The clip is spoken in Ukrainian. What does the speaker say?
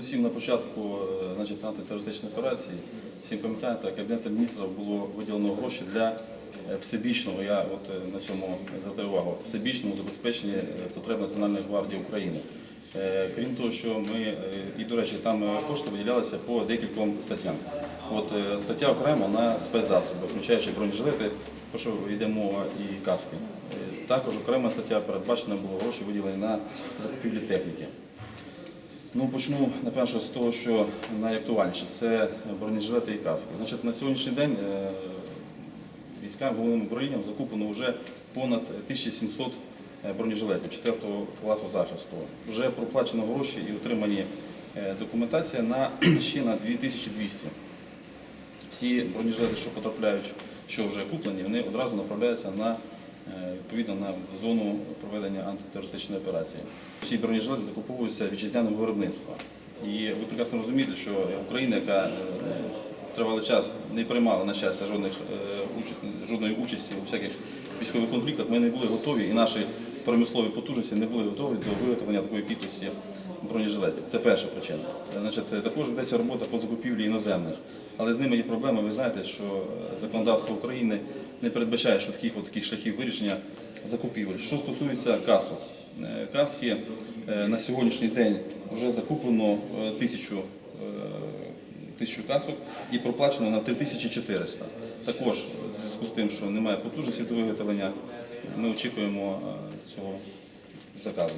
всім на початку е, значить, антитерористичної операції, всім пам'ятаєте, Кабінетом міністрів було виділено гроші для е, всебічного, я от е, на цьому звертаю увагу, всебічному забезпеченні е, потреб Національної гвардії України. Крім того, що ми, і до речі, там кошти виділялися по декільком статтям. От стаття окремо на спецзасоби, включаючи бронежилети, про що йде мова і каски. Також окрема стаття передбачена було гроші виділені на закупівлі техніки. Ну, почну, напевно, з того, що найактуальніше це бронежилети і каски. Значить, на сьогоднішній день е, військам головним управлінням закуплено вже понад 1700 бронежилетів 4 класу захисту. Вже проплачено гроші і отримані е, документація на ще на 2200. Всі бронежилети, що потрапляють, що вже куплені, вони одразу направляються на е, відповідно на зону проведення антитерористичної операції. Всі бронежилети закуповуються вітчизняного виробництва. І ви прекрасно розумієте, що Україна, яка е, тривалий час не приймала на щастя жодних е, жодної участі у всяких військових конфліктах, ми не були готові, і наші промислові потужності не були готові до виготовлення такої кількості бронежилетів. Це перша причина. Значить, також ведеться робота по закупівлі іноземних. Але з ними є проблема. Ви знаєте, що е, законодавство України не передбачає швидких таких шляхів вирішення закупівель. Що стосується касок, Е, каски е, на сьогоднішній день вже закуплено тисячу, тисячу касок і проплачено на 3400. Також в зв'язку з тим, що немає потужності до виготовлення, ми очікуємо цього заказу.